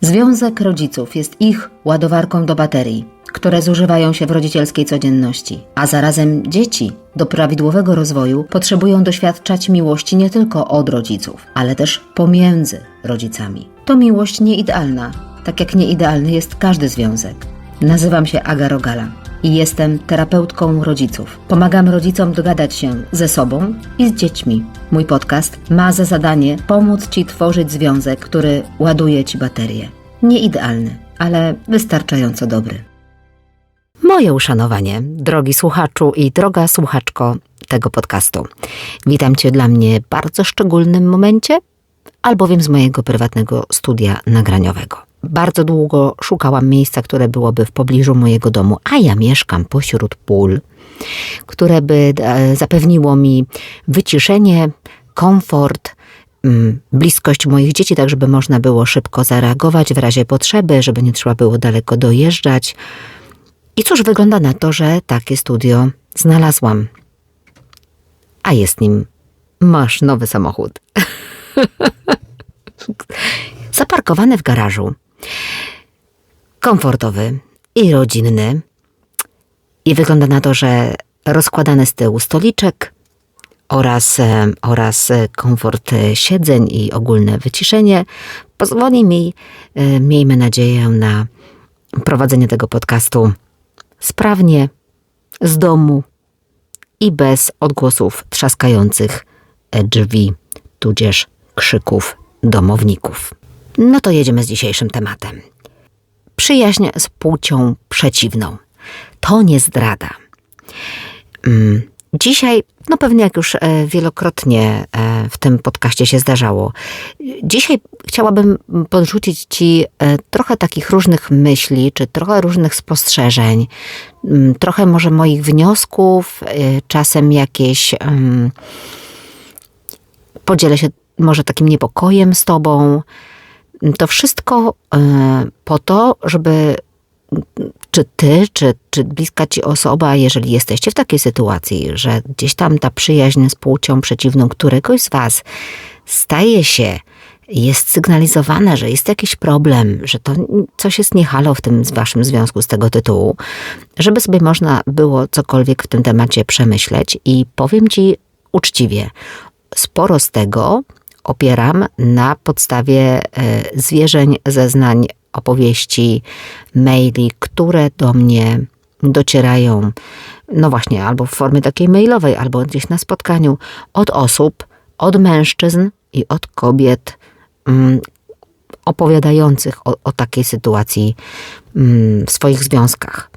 Związek rodziców jest ich ładowarką do baterii, które zużywają się w rodzicielskiej codzienności, a zarazem dzieci do prawidłowego rozwoju potrzebują doświadczać miłości nie tylko od rodziców, ale też pomiędzy rodzicami. To miłość nieidealna, tak jak nieidealny jest każdy związek. Nazywam się Aga Rogala i jestem terapeutką rodziców. Pomagam rodzicom dogadać się ze sobą i z dziećmi. Mój podcast ma za zadanie pomóc Ci tworzyć związek, który ładuje Ci baterię. Nie idealny, ale wystarczająco dobry. Moje uszanowanie, drogi słuchaczu i droga słuchaczko tego podcastu. Witam Cię dla mnie w bardzo szczególnym momencie, albowiem z mojego prywatnego studia nagraniowego. Bardzo długo szukałam miejsca, które byłoby w pobliżu mojego domu, a ja mieszkam pośród pól, które by e, zapewniło mi wyciszenie, komfort, mm, bliskość moich dzieci, tak żeby można było szybko zareagować w razie potrzeby, żeby nie trzeba było daleko dojeżdżać. I cóż, wygląda na to, że takie studio znalazłam. A jest nim masz nowy samochód. Zaparkowany w garażu. Komfortowy i rodzinny. I wygląda na to, że rozkładany z tyłu stoliczek oraz, e, oraz komfort siedzeń i ogólne wyciszenie pozwoli mi, e, miejmy nadzieję, na prowadzenie tego podcastu sprawnie, z domu i bez odgłosów trzaskających drzwi, tudzież krzyków domowników. No to jedziemy z dzisiejszym tematem. Przyjaźń z płcią przeciwną. To nie zdrada. Mm, Dzisiaj, no pewnie jak już e, wielokrotnie e, w tym podcaście się zdarzało, dzisiaj chciałabym podrzucić Ci e, trochę takich różnych myśli, czy trochę różnych spostrzeżeń, mm, trochę może moich wniosków, czasem jakieś. Podzielę się może takim niepokojem z Tobą. To wszystko po to, żeby czy ty, czy, czy bliska ci osoba, jeżeli jesteście w takiej sytuacji, że gdzieś tam ta przyjaźń z płcią przeciwną któregoś z was staje się, jest sygnalizowane, że jest jakiś problem, że to coś jest niehalo w tym waszym związku z tego tytułu, żeby sobie można było cokolwiek w tym temacie przemyśleć. I powiem ci uczciwie, sporo z tego opieram na podstawie e, zwierzeń, zeznań opowieści, maili, które do mnie docierają, no właśnie, albo w formie takiej mailowej, albo gdzieś na spotkaniu, od osób, od mężczyzn i od kobiet mm, opowiadających o, o, takiej sytuacji mm, w swoich związkach.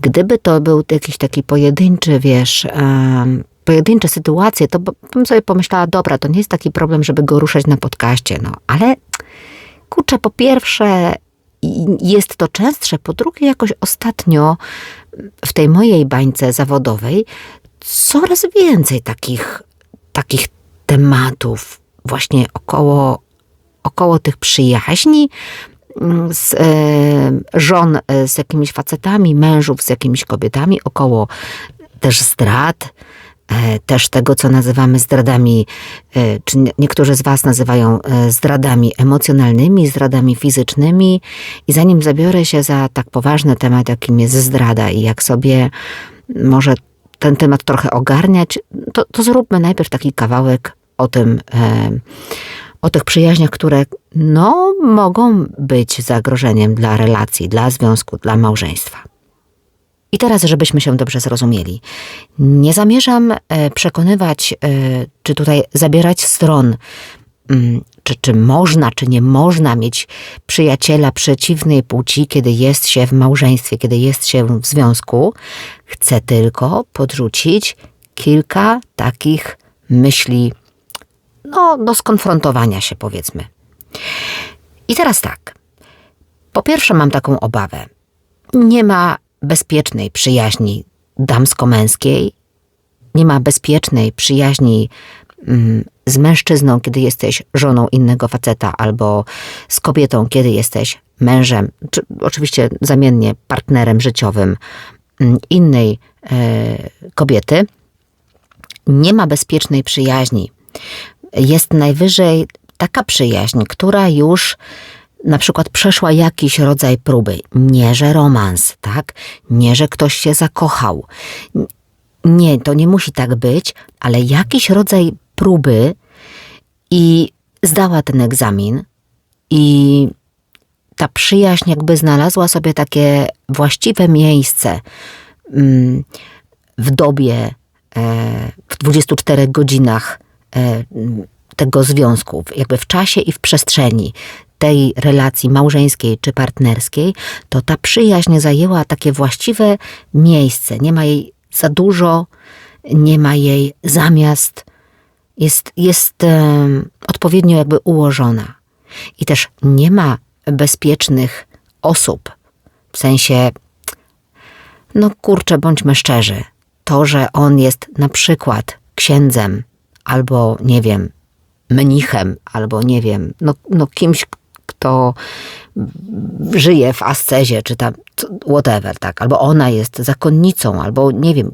Gdyby to był jakiś taki pojedynczy, wiesz, pojedyncze sytuacje, to bym sobie pomyślała, dobra, to nie jest taki problem, żeby go ruszać na podcaście, no, ale kurczę, po pierwsze jest to częstsze, po drugie jakoś ostatnio w tej mojej bańce zawodowej coraz więcej takich, takich tematów właśnie około, około tych przyjaźni, mm, z e, żon e, z jakimiś facetami, mężów z jakimiś kobietami, około też E, też tego, co nazywamy zdradami, e, czy niektórzy z Was nazywają e, zdradami emocjonalnymi, zdradami fizycznymi. I zanim zabiorę się za tak poważny temat, jakim jest zdrada i jak sobie może ten temat trochę ogarniać, to, to zróbmy najpierw taki kawałek o tym, o tych przyjaźniach, które no, mogą być zagrożeniem dla relacji, dla związku, dla małżeństwa. I teraz, żebyśmy się dobrze zrozumieli, nie zamierzam e, przekonywać, e, czy tutaj zabierać stron, mm, czy, czy można, czy nie można mieć przyjaciela przeciwnej płci, kiedy jest się w małżeństwie, kiedy jest się w związku. Chcę tylko podrzucić kilka takich myśli, no, do skonfrontowania się, powiedzmy. I teraz tak. Po pierwsze, mam taką obawę. Nie ma bezpiecznej przyjaźni damsko-męskiej, nie ma bezpiecznej przyjaźni mm, z mężczyzną, kiedy jesteś żoną innego faceta, albo z kobietą, kiedy jesteś mężem, czy oczywiście zamiennie partnerem życiowym mm, innej e, kobiety. Nie ma bezpiecznej przyjaźni. Jest najwyżej taka przyjaźń, która już na przykład przeszła jakiś rodzaj próby. Nie, że romans, tak? Nie, że ktoś się zakochał. Nie, to nie musi tak być, ale jakiś rodzaj próby i zdała ten egzamin i ta przyjaźń jakby znalazła sobie takie właściwe miejsce mm, w dobie, e, w 24 godzinach e, tego związku, jakby w czasie i w przestrzeni tej relacji małżeńskiej czy partnerskiej, to ta przyjaźń zajęła takie właściwe miejsce. Nie ma jej za dużo, nie ma jej zamiast, jest, jest um, odpowiednio jakby ułożona. I też nie ma bezpiecznych osób, w sensie, no kurczę, bądźmy szczerzy, to, że on jest na przykład księdzem, albo nie wiem, mnichem, albo nie wiem, no, no kimś, kto żyje w ascezie, czy tam whatever, tak, albo ona jest zakonnicą, albo nie wiem,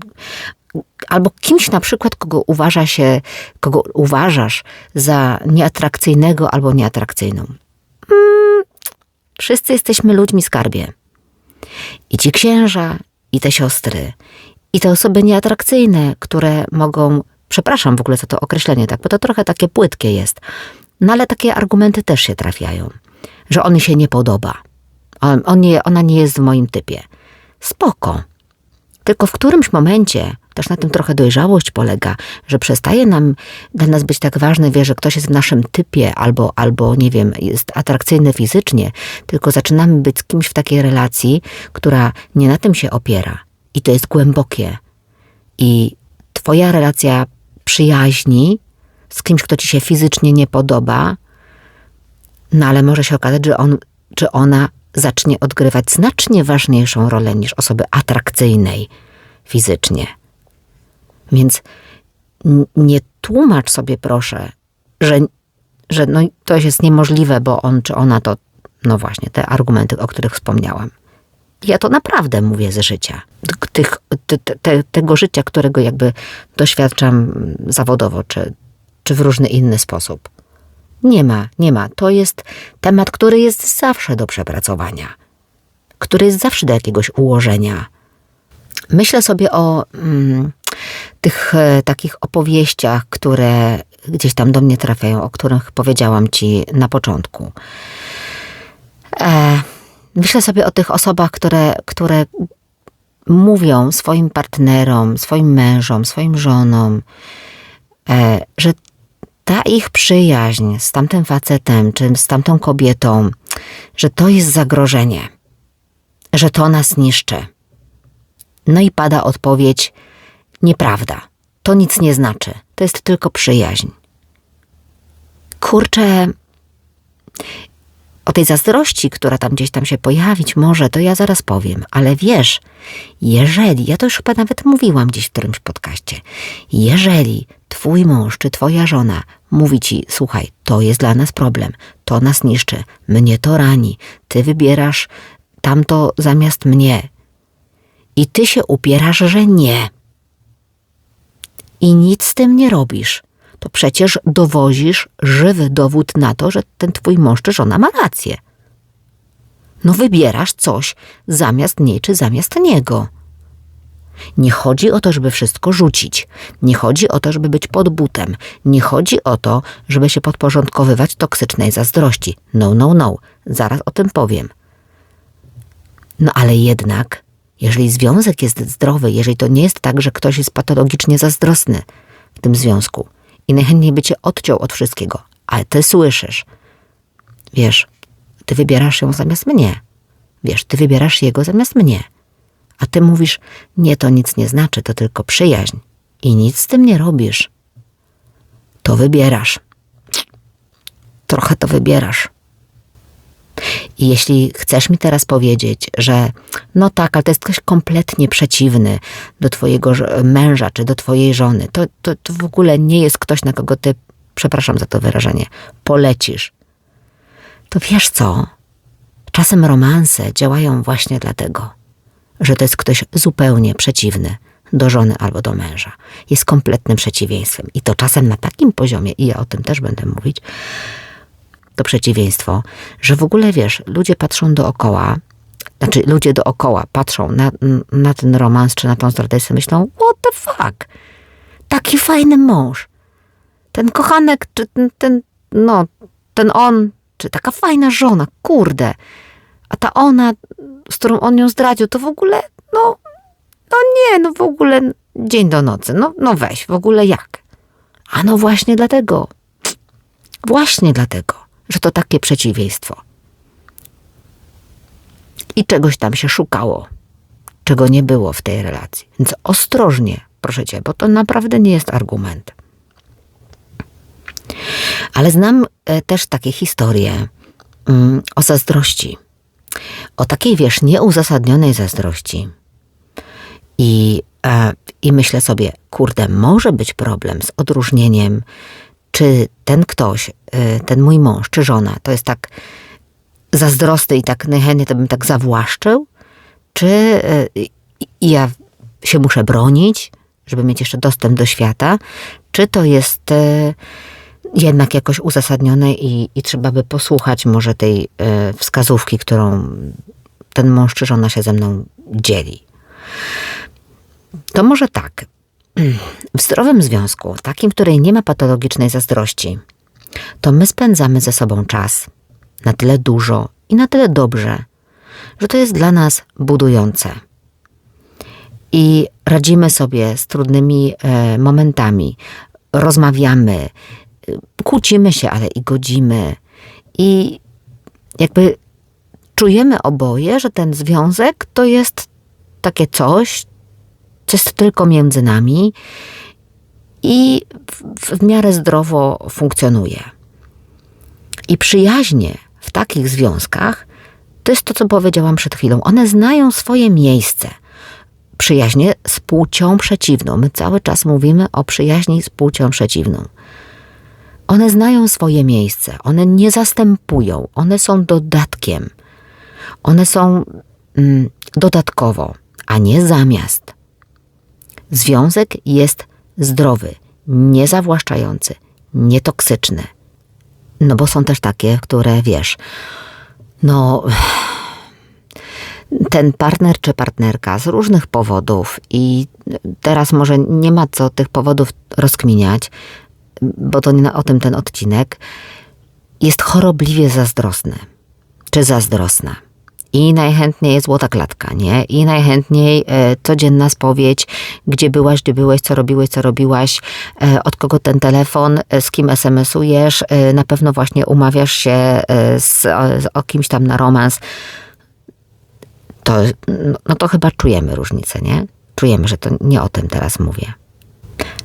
albo kimś na przykład, kogo uważa się, kogo uważasz za nieatrakcyjnego albo nieatrakcyjną. Mm, wszyscy jesteśmy ludźmi skarbie. I ci księża, i te siostry, i te osoby nieatrakcyjne, które mogą, przepraszam w ogóle za to określenie, tak, bo to trochę takie płytkie jest, no ale takie argumenty też się trafiają że on się nie podoba. On, on nie, ona nie jest w moim typie. Spoko. Tylko w którymś momencie, też na tym trochę dojrzałość polega, że przestaje nam dla nas być tak ważne, wie, że ktoś jest w naszym typie albo, albo nie wiem, jest atrakcyjny fizycznie, tylko zaczynamy być z kimś w takiej relacji, która nie na tym się opiera. I to jest głębokie. I twoja relacja przyjaźni z kimś, kto ci się fizycznie nie podoba, no ale może się okazać, że on czy ona zacznie odgrywać znacznie ważniejszą rolę niż osoby atrakcyjnej fizycznie. Więc nie tłumacz sobie proszę, że, że no, to jest niemożliwe, bo on czy ona to, no właśnie, te argumenty, o których wspomniałam. Ja to naprawdę mówię ze życia. Tych, te, te, tego życia, którego jakby doświadczam zawodowo, czy, czy w różny inny sposób. Nie ma, nie ma. To jest temat, który jest zawsze do przepracowania, który jest zawsze do jakiegoś ułożenia. Myślę sobie o mm, tych e, takich opowieściach, które gdzieś tam do mnie trafiają, o których powiedziałam ci na początku. E, myślę sobie o tych osobach, które, które mówią swoim partnerom, swoim mężom, swoim żonom, e, że ta ich przyjaźń z tamtym facetem czy z tamtą kobietą, że to jest zagrożenie, że to nas niszczy. No i pada odpowiedź: nieprawda, to nic nie znaczy, to jest tylko przyjaźń. Kurczę, o tej zazdrości, która tam gdzieś tam się pojawić może, to ja zaraz powiem, ale wiesz, jeżeli, ja to już chyba nawet mówiłam gdzieś w którymś podcaście, jeżeli twój mąż czy twoja żona mówi ci, słuchaj, to jest dla nas problem, to nas niszczy, mnie to rani, ty wybierasz tamto zamiast mnie i ty się upierasz, że nie i nic z tym nie robisz, to przecież dowozisz żywy dowód na to, że ten twój mąż czy żona ma rację. No wybierasz coś zamiast niej czy zamiast niego. Nie chodzi o to, żeby wszystko rzucić. Nie chodzi o to, żeby być pod butem. Nie chodzi o to, żeby się podporządkowywać toksycznej zazdrości. No, no, no. Zaraz o tym powiem. No ale jednak, jeżeli związek jest zdrowy, jeżeli to nie jest tak, że ktoś jest patologicznie zazdrosny w tym związku i najchętniej by cię odciął od wszystkiego, ale ty słyszysz, wiesz, ty wybierasz ją zamiast mnie. Wiesz, ty wybierasz jego zamiast mnie a ty mówisz, nie, to nic nie znaczy, to tylko przyjaźń i nic z tym nie robisz. To wybierasz. Trochę to wybierasz. I jeśli chcesz mi teraz powiedzieć, że no tak, ale to jest ktoś kompletnie przeciwny do twojego męża czy do twojej żony, to, to, to w ogóle nie jest ktoś, na kogo ty, przepraszam za to wyrażenie, polecisz. To wiesz co? Czasem romanse działają właśnie dlatego że to jest ktoś zupełnie przeciwny do żony albo do męża. Jest kompletnym przeciwieństwem. I to czasem na takim poziomie, i ja o tym też będę mówić, to przeciwieństwo, że w ogóle wiesz, ludzie patrzą dookoła, znaczy ludzie dookoła patrzą na, na ten romans czy na tą zdradę i myślą, what the fuck? Taki fajny mąż. Ten kochanek, czy ten, ten no, ten on, czy taka fajna żona, kurde. A ta ona, z którą on ją zdradził, to w ogóle, no, no nie, no w ogóle dzień do nocy. No, no weź, w ogóle jak? A no właśnie dlatego. Właśnie dlatego, że to takie przeciwieństwo. I czegoś tam się szukało, czego nie było w tej relacji. Więc ostrożnie, proszę cię, bo to naprawdę nie jest argument. Ale znam e, też takie historie mm, o zazdrości. O takiej, wiesz, nieuzasadnionej zazdrości. I, e, I myślę sobie, kurde, może być problem z odróżnieniem, czy ten ktoś, e, ten mój mąż, czy żona, to jest tak zazdrosny i tak najchętniej to bym tak zawłaszczył, czy ja się muszę bronić, żeby mieć jeszcze dostęp do świata, czy to jest jednak jakoś uzasadnione i, i trzeba by posłuchać może tej y, wskazówki, którą ten mąż czy żona się ze mną dzieli. To może tak. W zdrowym związku, takim, w której nie ma patologicznej zazdrości, to my spędzamy ze sobą czas na tyle dużo i na tyle dobrze, że to jest dla nas budujące. I radzimy sobie z trudnymi e, momentami, rozmawiamy, kłócimy się, ale i godzimy. I jakby czujemy oboje, że ten związek to jest takie coś, co jest tylko między nami i w, w miarę zdrowo funkcjonuje. I przyjaźnie w takich związkach to jest to, co powiedziałam przed chwilą. One znają swoje miejsce. Przyjaźnie z płcią przeciwną. My cały czas mówimy o przyjaźni z płcią przeciwną. One znają swoje miejsce, one nie zastępują, one są dodatkiem. One są mm, dodatkowo, a nie zamiast. Związek jest zdrowy, niezawłaszczający, nietoksyczny. No bo są też takie, które wiesz, no ten partner czy partnerka z różnych powodów i teraz może nie ma co tych powodów rozkminiać, bo to nie o tym ten odcinek, jest chorobliwie zazdrosny, czy zazdrosna. I najchętniej złota klatka, nie? I najchętniej e, codzienna spowiedź, gdzie byłaś, gdzie byłeś, co robiłeś, co robiłaś, e, od kogo ten telefon, e, z kim SMS-ujesz, e, na pewno właśnie umawiasz się e, z, z, o kimś tam na romans. To, no, no to chyba czujemy różnicę, nie? Czujemy, że to nie o tym teraz mówię.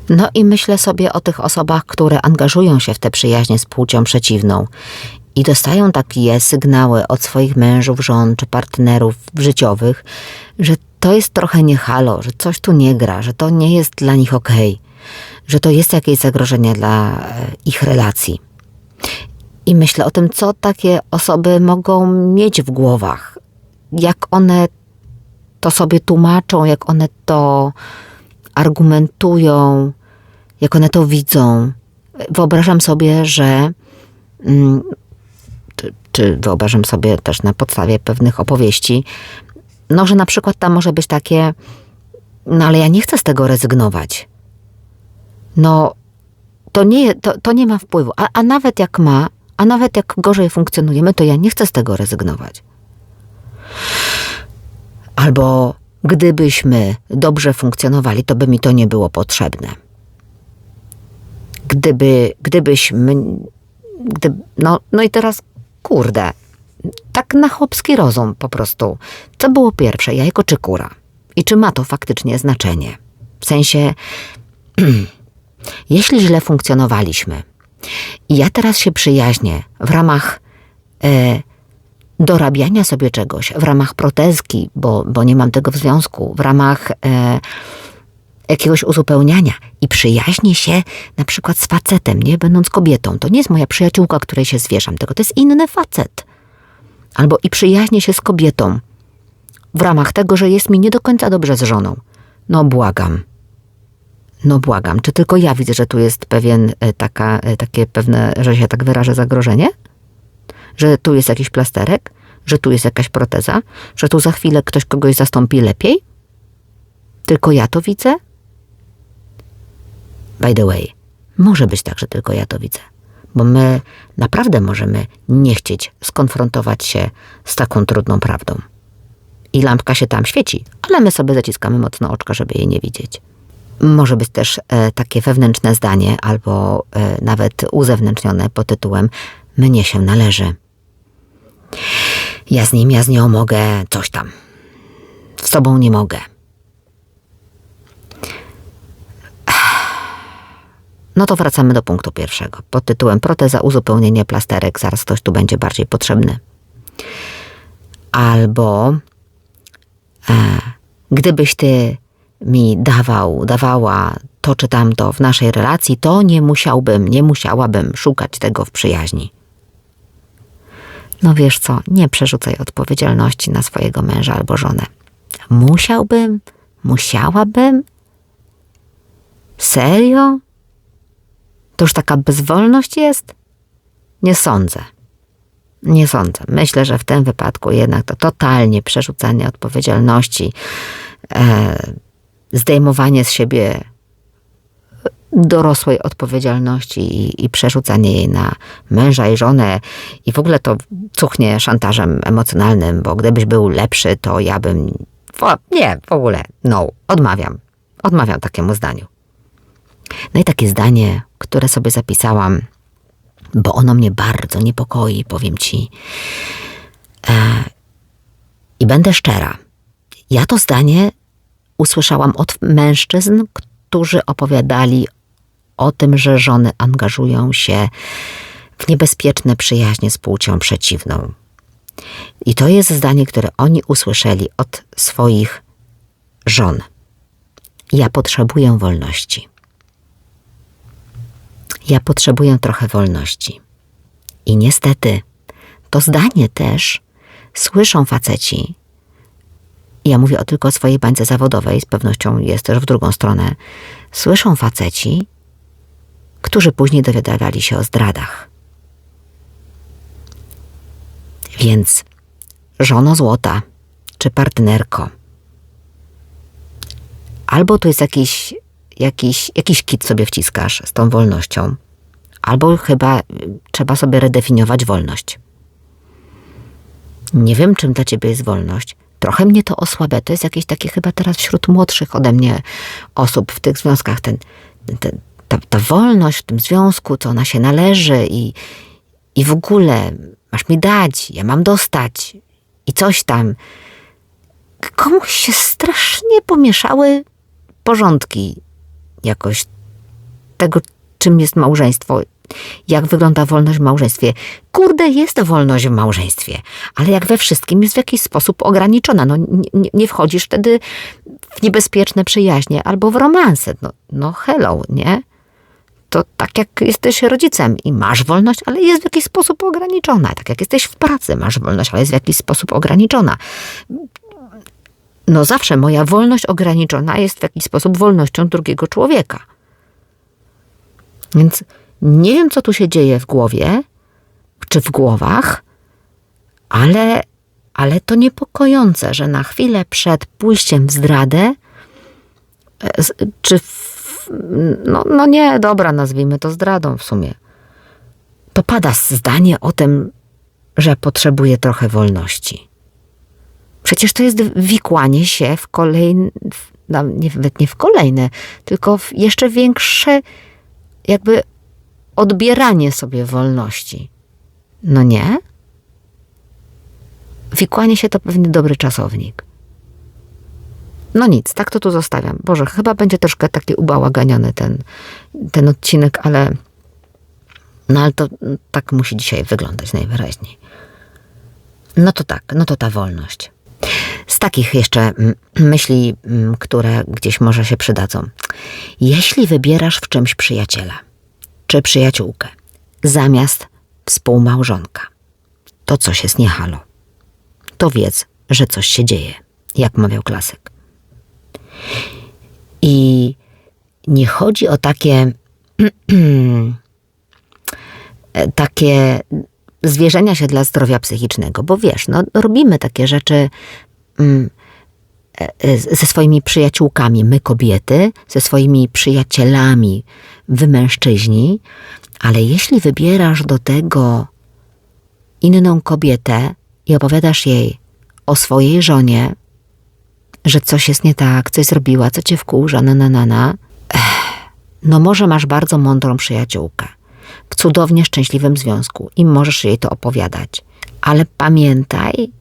No i myślę sobie o tych osobach, które angażują się w te przyjaźnie z płcią przeciwną i dostają takie sygnały od swoich mężów, żon czy partnerów życiowych, że to jest trochę nie halo, że coś tu nie gra, że to nie jest dla nich okej, okay, że to jest jakieś zagrożenie dla e, ich relacji. I myślę o tym, co takie osoby mogą mieć w głowach, jak one to sobie tłumaczą, jak one to argumentują, jak one to widzą. Wyobrażam sobie, że mm, czy, czy wyobrażam sobie też na podstawie pewnych opowieści, no, że na przykład tam może być takie, no ale ja nie chcę z tego rezygnować. No, to nie, to, to nie ma wpływu. A, a nawet jak ma, a nawet jak gorzej funkcjonujemy, to ja nie chcę z tego rezygnować. Albo Gdybyśmy dobrze funkcjonowali, to by mi to nie było potrzebne. Gdyby, gdybyśmy, gdy, no, no i teraz, kurde, tak na chłopski rozum po prostu. Co było pierwsze, jajko czy kura? I czy ma to faktycznie znaczenie? W sensie, jeśli źle funkcjonowaliśmy i ja teraz się przyjaźnię w ramach e, dorabiania sobie czegoś w ramach protezki, bo, bo nie mam tego w związku, w ramach e, jakiegoś uzupełniania i przyjaźnię się na przykład z facetem, nie będąc kobietą. To nie jest moja przyjaciółka, której się zwierzam, tylko to jest inny facet. Albo i przyjaźnię się z kobietą w ramach tego, że jest mi nie do końca dobrze z żoną. No błagam. No błagam. Czy tylko ja widzę, że tu jest pewien e, taka, e, takie pewne, że się tak wyrażę, zagrożenie? Że tu jest jakiś plasterek, że tu jest jakaś proteza, że tu za chwilę ktoś kogoś zastąpi lepiej? Tylko ja to widzę? By the way, może być tak, że tylko ja to widzę, bo my naprawdę możemy nie chcieć skonfrontować się z taką trudną prawdą. I lampka się tam świeci, ale my sobie zaciskamy mocno oczka, żeby jej nie widzieć. Może być też e, takie wewnętrzne zdanie, albo e, nawet uzewnętrznione pod tytułem Mnie się należy. Ja z nim, ja z nią mogę coś tam. Z tobą nie mogę. No to wracamy do punktu pierwszego. Pod tytułem proteza, uzupełnienie plasterek. Zaraz ktoś tu będzie bardziej potrzebny. Albo e, gdybyś ty mi dawał, dawała to czy tamto w naszej relacji, to nie musiałbym, nie musiałabym szukać tego w przyjaźni. No wiesz co, nie przerzucaj odpowiedzialności na swojego męża albo żonę. Musiałbym? Musiałabym? Serio? To już taka bezwolność jest? Nie sądzę. Nie sądzę. Myślę, że w tym wypadku jednak to totalnie przerzucanie odpowiedzialności, e, zdejmowanie z siebie dorosłej odpowiedzialności i, i przerzucanie jej na męża i żonę i w ogóle to cuchnie szantażem emocjonalnym, bo gdybyś był lepszy, to ja bym... Nie, w ogóle, no, odmawiam. Odmawiam takiemu zdaniu. No i takie zdanie, które sobie zapisałam, bo ono mnie bardzo niepokoi, powiem ci. E, I będę szczera. Ja to zdanie usłyszałam od mężczyzn, którzy opowiadali o tym, że żony angażują się w niebezpieczne przyjaźnie z płcią przeciwną. I to jest zdanie, które oni usłyszeli od swoich żon. Ja potrzebuję wolności. Ja potrzebuję trochę wolności. I niestety, to zdanie też słyszą faceci. Ja mówię o tylko o swojej bańce zawodowej, z pewnością jest też w drugą stronę. Słyszą faceci, którzy później dowiadywali się o zdradach. Więc żono złota czy partnerko, albo tu jest jakiś, jakiś, jakiś kit sobie wciskasz z tą wolnością, albo chyba trzeba sobie redefiniować wolność. Nie wiem, czym dla ciebie jest wolność. Trochę mnie to osłabia. To jest jakieś takie chyba teraz wśród młodszych ode mnie osób w tych związkach ten, ten, ta, ta wolność w tym związku, co ona się należy i, i w ogóle masz mi dać, ja mam dostać i coś tam. Komuś się strasznie pomieszały porządki jakoś tego, czym jest małżeństwo, jak wygląda wolność w małżeństwie. Kurde, jest wolność w małżeństwie, ale jak we wszystkim jest w jakiś sposób ograniczona. No, nie, nie wchodzisz wtedy w niebezpieczne przyjaźnie albo w romanse. No, no hello, nie? To tak jak jesteś rodzicem i masz wolność, ale jest w jakiś sposób ograniczona. Tak jak jesteś w pracy, masz wolność, ale jest w jakiś sposób ograniczona. No zawsze moja wolność ograniczona jest w jakiś sposób wolnością drugiego człowieka. Więc nie wiem, co tu się dzieje w głowie, czy w głowach, ale, ale to niepokojące, że na chwilę przed pójściem w zdradę, e, czy w no, no nie, dobra, nazwijmy to zdradą w sumie. To pada zdanie o tym, że potrzebuje trochę wolności. Przecież to jest wikłanie się w kolejne, nawet nie w kolejne, tylko w jeszcze większe jakby odbieranie sobie wolności. No nie? Wikłanie się to pewnie dobry czasownik. No nic, tak to tu zostawiam. Boże, chyba będzie troszkę taki ubałaganiony ten, ten odcinek, ale no ale to tak musi dzisiaj wyglądać najwyraźniej. No to tak, no to ta wolność. Z takich jeszcze mm, myśli, mm, które gdzieś może się przydadzą. Jeśli wybierasz w czymś przyjaciela czy przyjaciółkę zamiast współmałżonka, to coś jest niehalo. To wiedz, że coś się dzieje, jak mawiał klasyk. I nie chodzi o takie takie zwierzenia się dla zdrowia psychicznego, bo wiesz, no robimy takie rzeczy mm, e, e, ze swoimi przyjaciółkami, my kobiety, ze swoimi przyjacielami, wy mężczyźni, ale jeśli wybierasz do tego inną kobietę i opowiadasz jej o swojej żonie, że coś jest nie tak, coś zrobiła, co cię wkurza, na na na na, no może masz bardzo mądrą przyjaciółkę w cudownie szczęśliwym związku i możesz jej to opowiadać. Ale pamiętaj,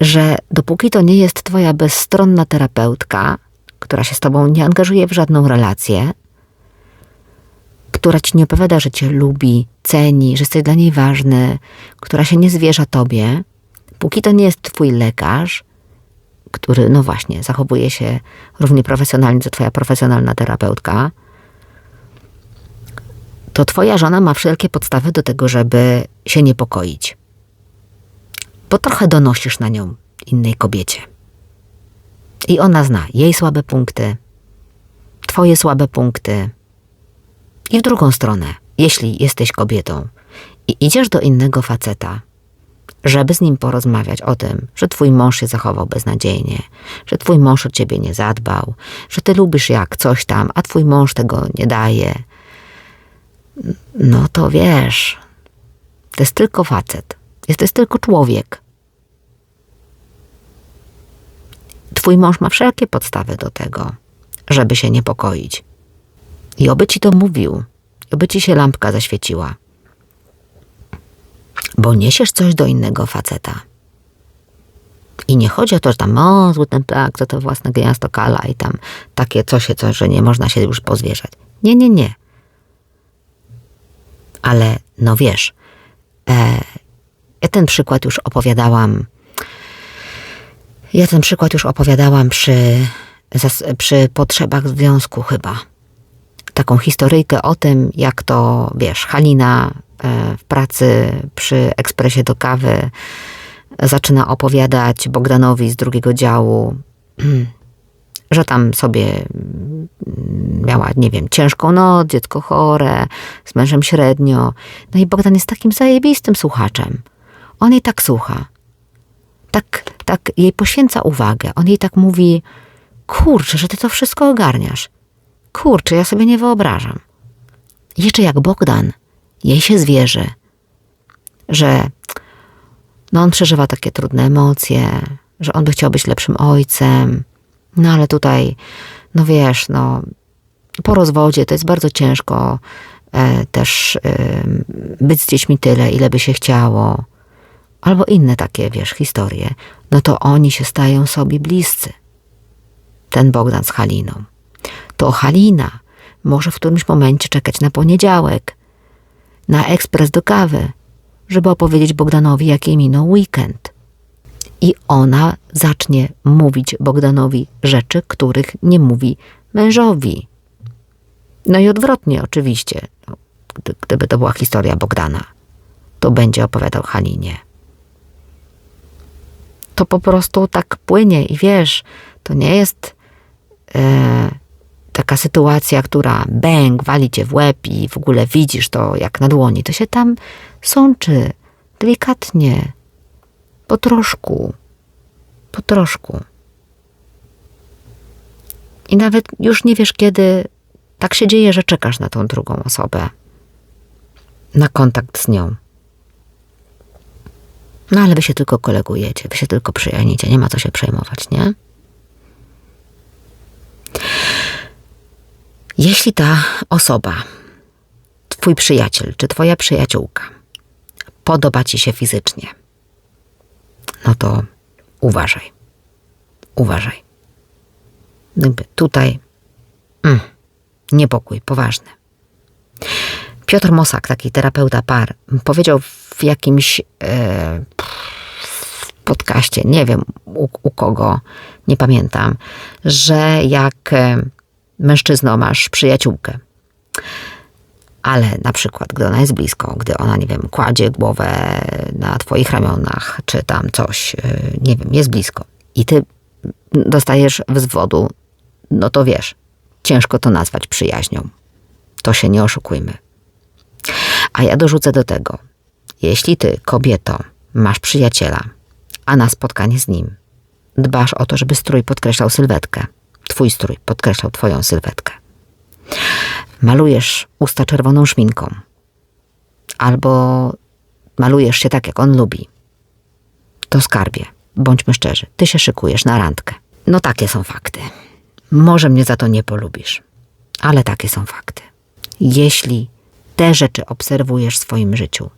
że dopóki to nie jest twoja bezstronna terapeutka, która się z tobą nie angażuje w żadną relację, która ci nie opowiada, że cię lubi, ceni, że jesteś dla niej ważny, która się nie zwierza tobie, póki to nie jest twój lekarz, który, no właśnie, zachowuje się równie profesjonalnie co twoja profesjonalna terapeutka, to twoja żona ma wszelkie podstawy do tego, żeby się niepokoić. Bo trochę donosisz na nią innej kobiecie. I ona zna jej słabe punkty, twoje słabe punkty. I w drugą stronę, jeśli jesteś kobietą i idziesz do innego faceta, żeby z nim porozmawiać o tym, że twój mąż się zachował beznadziejnie, że twój mąż o ciebie nie zadbał, że ty lubisz jak coś tam, a twój mąż tego nie daje, no to wiesz, to jest tylko facet. Jest to jest tylko człowiek. Twój mąż ma wszelkie podstawy do tego, żeby się niepokoić. I oby ci to mówił, oby ci się lampka zaświeciła. Bo niesiesz coś do innego faceta. I nie chodzi o to, że tam, o, ten plak, to to własne gniazdo kala i tam takie coś, coś, że nie można się już pozwierzać. Nie, nie, nie ale no wiesz, e, ja ten przykład już opowiadałam. Ja ten przykład już opowiadałam przy, przy potrzebach związku chyba. Taką historyjkę o tym, jak to, wiesz, Halina w pracy przy ekspresie do kawy zaczyna opowiadać Bogdanowi z drugiego działu, że tam sobie miała, nie wiem, ciężką noc, dziecko chore, z mężem średnio. No i Bogdan jest takim zajebistym słuchaczem. On jej tak słucha. Tak, tak jej poświęca uwagę. On jej tak mówi, kurczę, że ty to wszystko ogarniasz. Kurczę, ja sobie nie wyobrażam. jeszcze jak Bogdan jej się zwierzy, że no on przeżywa takie trudne emocje, że on by chciał być lepszym ojcem, no ale tutaj, no wiesz, no po rozwodzie to jest bardzo ciężko e, też e, być z dziećmi tyle, ile by się chciało. Albo inne takie, wiesz, historie. No to oni się stają sobie bliscy. Ten Bogdan z Haliną. To Halina może w którymś momencie czekać na poniedziałek, na ekspres do kawy, żeby opowiedzieć Bogdanowi, jaki minął weekend i ona zacznie mówić Bogdanowi rzeczy, których nie mówi mężowi. No i odwrotnie, oczywiście. No, gdyby to była historia Bogdana, to będzie opowiadał Halinie. To po prostu tak płynie i wiesz, to nie jest e, taka sytuacja, która bęk, wali cię w łeb i w ogóle widzisz to jak na dłoni. To się tam sączy delikatnie, po troszku. Po troszku. I nawet już nie wiesz, kiedy tak się dzieje, że czekasz na tą drugą osobę, na kontakt z nią. No ale wy się tylko kolegujecie, wy się tylko przyjaźnicie, nie ma co się przejmować, nie? Jeśli ta osoba, twój przyjaciel czy twoja przyjaciółka podoba ci się fizycznie, no to uważaj. Uważaj. Jakby tutaj mm, niepokój poważny. Piotr Mosak, taki terapeuta par, powiedział w jakimś e, podcaście, nie wiem u, u, kogo, nie pamiętam, że jak e, mężczyzno masz przyjaciółkę, ale na przykład, gdy ona jest blisko, gdy ona, nie wiem, kładzie głowę na twoich ramionach, czy tam coś, y, nie wiem, jest blisko i ty dostajesz wzwodu, no to wiesz, ciężko to nazwać przyjaźnią. To się nie oszukujmy. A ja dorzucę do tego, Jeśli ty, kobieto, masz przyjaciela, a na spotkanie z nim dbasz o to, żeby strój podkreślał sylwetkę, twój strój podkreślał twoją sylwetkę, malujesz usta czerwoną szminką, albo malujesz się tak, jak on lubi, to skarbie, bądźmy szczerzy, ty się szykujesz na randkę. No takie są fakty. Może mnie za to nie polubisz, ale takie są fakty. Jeśli te rzeczy obserwujesz w swoim życiu,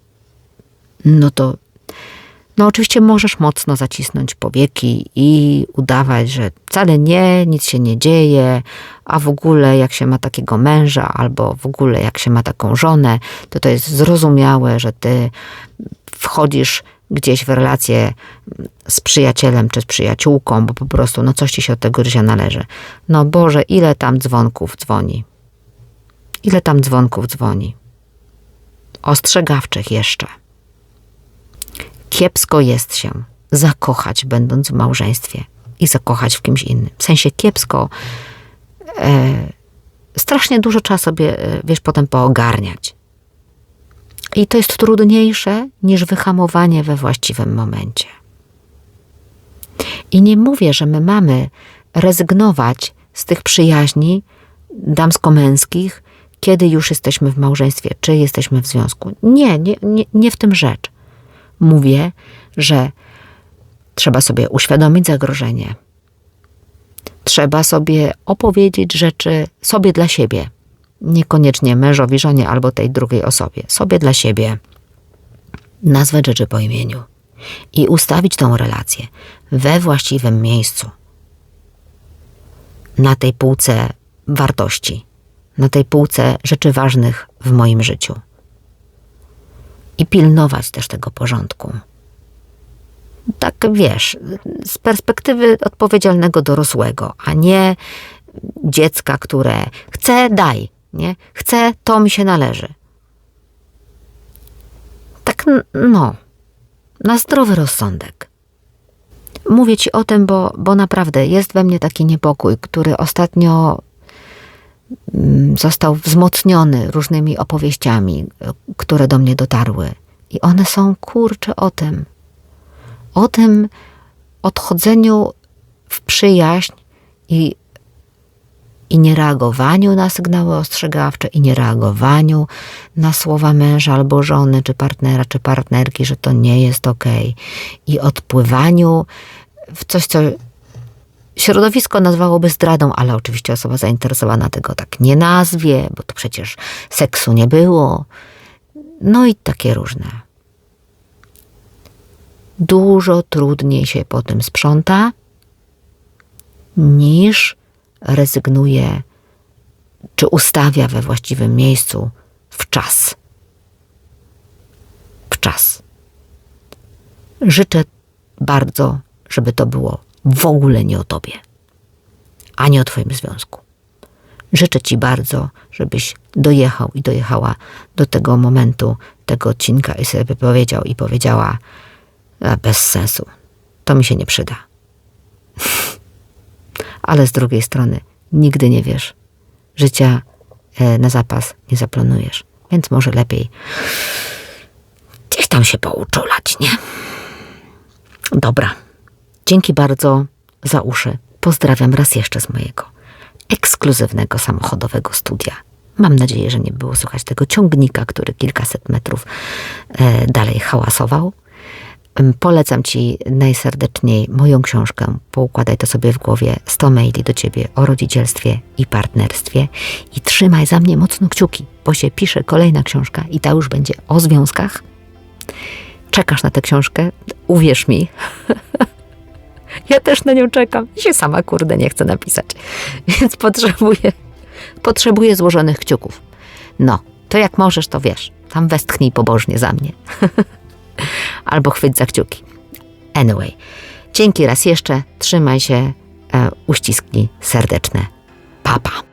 no to no oczywiście możesz mocno zacisnąć powieki i udawać, że wcale nie, nic się nie dzieje, a w ogóle jak się ma takiego męża, albo w ogóle jak się ma taką żonę, to to jest zrozumiałe, że ty wchodzisz gdzieś w relację z przyjacielem czy z przyjaciółką, bo po prostu no coś ci się od tego życia należy. No Boże, ile tam dzwonków dzwoni. Ile tam dzwonków dzwoni. Ostrzegawczych jeszcze. Kiepsko jest się zakochać, będąc w małżeństwie i zakochać w kimś innym. W sensie kiepsko. E, strasznie dużo trzeba sobie, e, wiesz, potem poogarniać. I to jest trudniejsze niż wyhamowanie we właściwym momencie. I nie mówię, że my mamy rezygnować z tych przyjaźni damsko-męskich, kiedy już jesteśmy w małżeństwie, czy jesteśmy w związku. Nie, nie, nie, nie w tym rzecz. Mówię, że trzeba sobie uświadomić zagrożenie. Trzeba sobie opowiedzieć rzeczy sobie dla siebie niekoniecznie mężowi, żonie albo tej drugiej osobie, sobie dla siebie, nazwać rzeczy po imieniu i ustawić tą relację we właściwym miejscu. Na tej półce wartości, na tej półce rzeczy ważnych w moim życiu. I pilnować też tego porządku. Tak wiesz, z perspektywy odpowiedzialnego dorosłego, a nie dziecka, które chce, daj, nie? Chcę, to mi się należy. Tak, no, na zdrowy rozsądek. Mówię ci o tym, bo, bo naprawdę jest we mnie taki niepokój, który ostatnio został wzmocniony różnymi opowieściami, które do mnie dotarły. I one są kurcze o tym. O tym odchodzeniu w przyjaźń i i niereagowaniu na sygnały ostrzegawcze, i niereagowaniu na słowa męża albo żony, czy partnera, czy partnerki, że to nie jest ok, i odpływaniu w coś, co środowisko nazwałoby zdradą, ale oczywiście osoba zainteresowana tego tak nie nazwie, bo to przecież seksu nie było. No i takie różne. Dużo trudniej się po tym sprząta niż rezygnuje czy ustawia we właściwym miejscu w czas. W czas. Życzę bardzo, żeby to było w ogóle nie o tobie, a nie o twoim związku. Życzę ci bardzo, żebyś dojechał i dojechała do tego momentu, tego odcinka i sobie powiedział i powiedziała bez sensu. To mi się nie przyda ale z drugiej strony nigdy nie wiesz. Życia e, na zapas nie zaplanujesz, więc może lepiej gdzieś tam się pouczulać, nie? Dobra. Dzięki bardzo za uszy. Pozdrawiam raz jeszcze z mojego ekskluzywnego samochodowego studia. Mam nadzieję, że nie było słychać tego ciągnika, który kilkaset metrów e, dalej hałasował. Polecam Ci najserdeczniej moją książkę. Poukładaj to sobie w głowie 100 maili do Ciebie o rodzicielstwie i partnerstwie i trzymaj za mnie mocno kciuki, bo się pisze kolejna książka i ta już będzie o związkach. Czekasz na tę książkę? Uwierz mi. ja też na nią czekam i się sama kurde nie chcę napisać. Więc potrzebuję, potrzebuję złożonych kciuków. No, to jak możesz, to wiesz. Tam westchnij pobożnie za mnie. albo chwyć za kciuki. Anyway, dzięki raz jeszcze, trzymaj się, e, serdeczne. Papa.